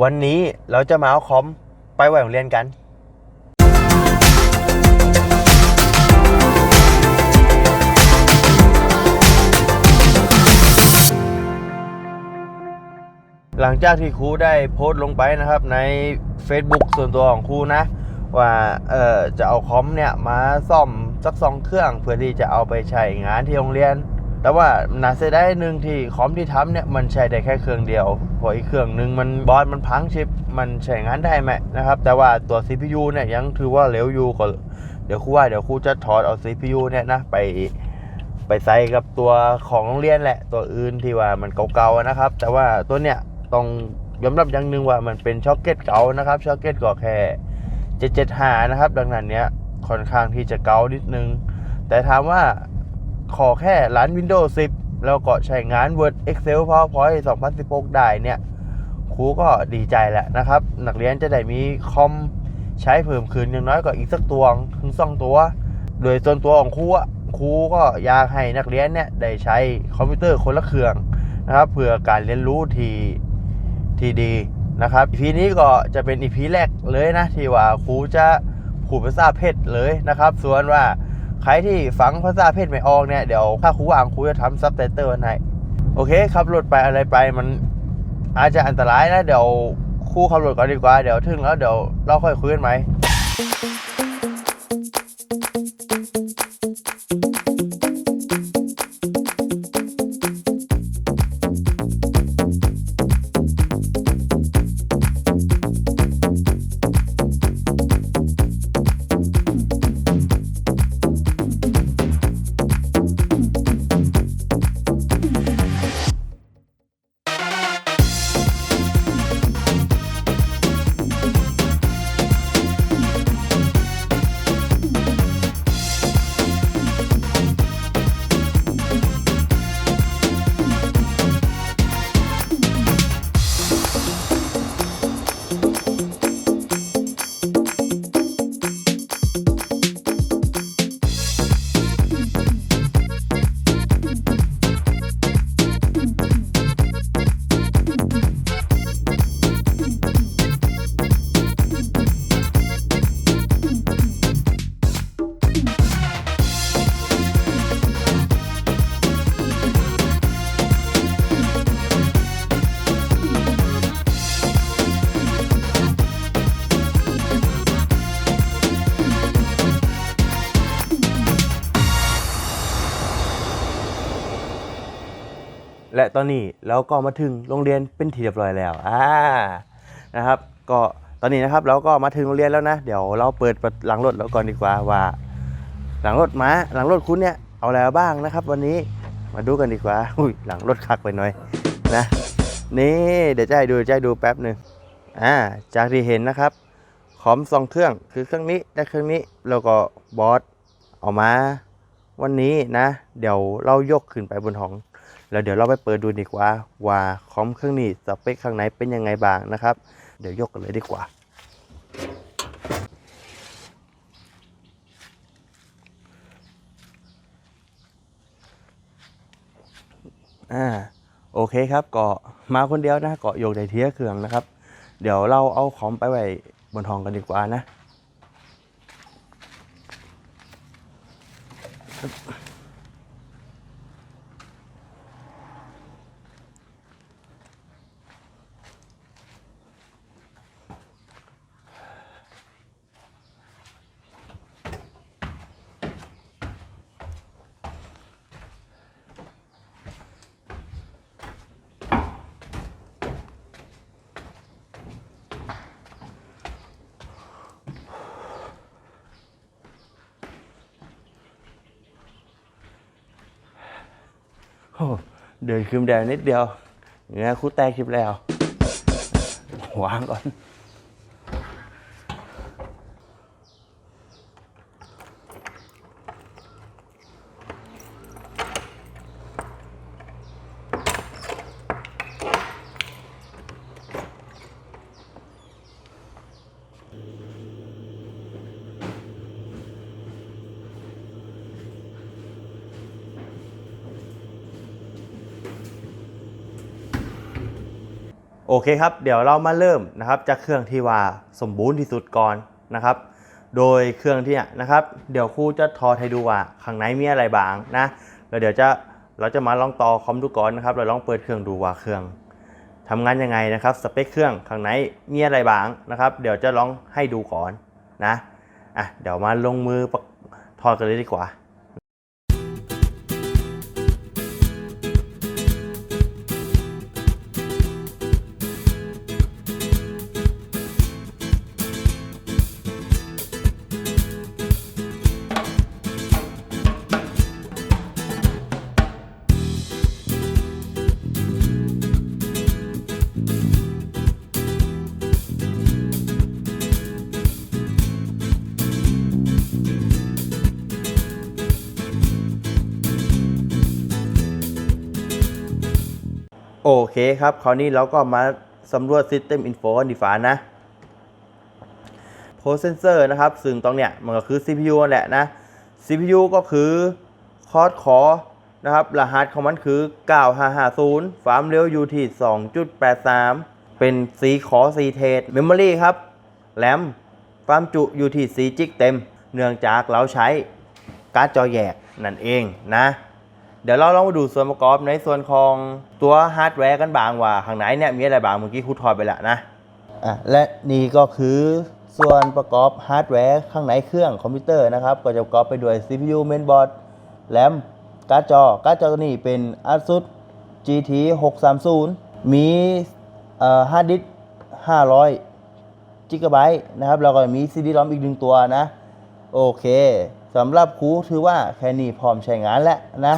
วันนี้เราจะมาเอาคอมไปไว้โรงเรียนกันหลังจากที่ครูได้โพสต์ลงไปนะครับใน Facebook ส่วนตัวของครูนะ ว่าเออจะเอาคอมเนี่ยมาซ่อมสักสองเครื่องเพื่อที่จะเอาไปใช้งานที่โรงเรียน แต่ว่าน่าเสียดายหนึ่งที่คอมที่ทำเนี่ยมันใช้ได้แค่เครื่องเดียวพราะอีกเครื่องหนึ่งมันบอสมันพังชิป มันใช้งานได้ไหมนะครับ แต่ว่าตัว CPU เนี่ยยังถือว่าเร็วอยู่ก็เดี๋ยวครูว่าเดี๋ยวครูจะถอดเอา CPU เนี่ยนะไปไปใส่กับตัวของโรงเรียนแหละ ตัวอื่นที่ว่ามันเก่าๆนะครับ แต่ว่าตัวเนี้ยต้องยอมรับอย่างหนึ่งว่ามันเป็นช็อคเก็ตเก่านะครับช็อคเก็ตก็แค่775นะครับ ดังนั้นเนี้ยค่อนข้างที่จะเก่านิดนึง แต่ถามว่า ขอแค่ร้าน Windows 10 แล้วก็ใช้งาน Word Excel PowerPoint 2016 ได้เนี่ยครูก็ดีใจแหละนะครับ นักเรียนจะได้มีคอมใช้เพิ่มขึ้นอย่างน้อยก็อีกสักตัวถึงสองตัว โดยส่วนตัวของครูครูก็อยากให้นักเรียนเนี่ยได้ใช้คอมพิวเตอร์คนละเครื่องนะครับเพื่อการเรียนรู้ที่ที่ดีนะครับอีพีนี้ก็จะเป็นอีพีแรกเลยนะที่ว่าครูจะผูดภาษาเพชรเลยนะครับ ส่วนว่า ใครที่ฟังภาษาเพศไม่ออกเนี่ย เดี๋ยวถ้าครูอ่างครูจะทำซับไตเติลให้โอเคขับรถไปอะไรไปมันอาจจะอันตรายนะ เดี๋ยวครูขับรถก่อนดีกว่า เดี๋ยวถึงแล้วเดี๋ยวเราค่อยคุยกันไหม และตอนนี้เราก็มาถึงโรงเรียนเป็นที่เรียบร้อยแล้วอ่านะครับ ก็ตอนนี้นะครับเราก็มาถึงโรงเรียนแล้วนะ เดี๋ยวเราเปิดหลังรถแล้วก่อนดีกว่าว่า หลังรถมาหลังรถคุณเนี่ยเอาแล้วบ้างนะครับ วันนี้มาดูกันดีกว่าอุ้ยหลังรถคักไปหน่อยนะนี่เดี๋ยวจะให้ดูจะให้ดูแป๊บหนึ่งอ่าจากที่เห็นนะครับคอมสองเครื่องคือเครื่องนี้และเครื่องนี้แล้วก็บอสเอามา วันนี้นะ เดี๋ยวเรายกขึ้นไปบนห้อง แล้วเดี๋ยวเราไปเปิดดูดีกว่า ว่าคอมเครื่องนี้สเปคข้างในเป็นยังไงบ้างนะครับ เดี๋ยวยกกันเลยดีกว่า อ่าโอเคครับก็มาคนเดียวนะก็ยกได้เทียเครื่องนะครับ เดี๋ยวเราเอาคอมไปไว้บนห้องกันดีกว่านะ เดินคืมแดงนิดเดียวเหงื่ยคุดแตกคลิปแล้ววางก่อน โอเคครับ เดี๋ยวเรามาเริ่มนะครับจากเครื่องที่ว่าสมบูรณ์ที่สุดก่อนนะครับ โดยเครื่องที่เนี่ยนะครับ เดี๋ยวครูจะถอให้ดูว่าข้างในมีอะไรบ้างนะแล้วเดี๋ยวจะเราจะมาลองต่อคอมดูก่อนนะครับ เราลองเปิดเครื่องดูว่าเครื่องทำงานยังไงนะครับสเปคเครื่องข้างในมีอะไรบ้างนะครับ เดี๋ยวจะลองให้ดูก่อนนะอะเดี๋ยวมาลงมือประถอดกันเลยดีกว่า โอเคครับ คราวนี้เราก็มาสำรวจ System Info กันดีฟ้านะ Processor นะครับ ซึ่งตรงเนี้ยมันก็คือ CPU แหละนะ CPU ก็คือคอร์ดคอนะครับ รหัสของมันคือ 9550 ความเร็วอยู่ที่ 2.83 เป็นสีขอสีเทส Memory ครับ แรมความจุอยู่ที่4จิกเต็ม เนื่องจากเราใช้การ์ดจอแยกนั่นเองนะ เดี๋ยวเราลองมาดูส่วนประกอบในส่วนของตัวฮาร์ดแวร์กันบางว่าข้างในเนี่ยมีอะไรบางเมื่อกี้ครูถอดไปล้วนะอะและนี่ก็คือส่วนประกอบฮาร์ดแวร์ข้างในเครื่องคอมพิวเตอร์นะครับ ก็จะประกอบไปด้วย CPU mainboard แรมการ์ดจอการ์ดจอตัวนี้เป็น ASUS GT 630 มีฮาร์ดดิสก์500จิกะไบต์นะครับ แล้วก็มี CD ROM อีกหนึ่งตัวนะ โอเค สำหรับครูถือว่าแค่นี้พร้อมใช้งานแล้วนะ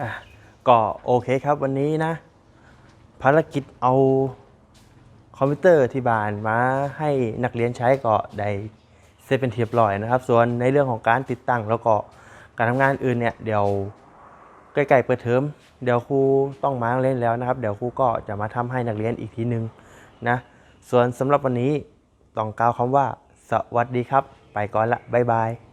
อะก็โอเคครับวันนี้นะ ภารกิจเอาคอมพิวเตอร์ที่บ้านมาให้นักเรียนใช้ก็ได้เสร็จเป็นที่เรียบร้อยนะครับ ส่วนในเรื่องของการติดตั้งแล้วก็การทำงานอื่นเนี่ยเดี๋ยวใกล้ๆเปิดเทอมเดี๋ยวครูต้องมาเล่นแล้วนะครับ เดี๋ยวครูก็จะมาทำให้นักเรียนอีกทีนึงนะ ส่วนสำหรับวันนี้ต้องกล่าวคำว่า สวัสดีครับ ไปก่อนละบ๊ายบาย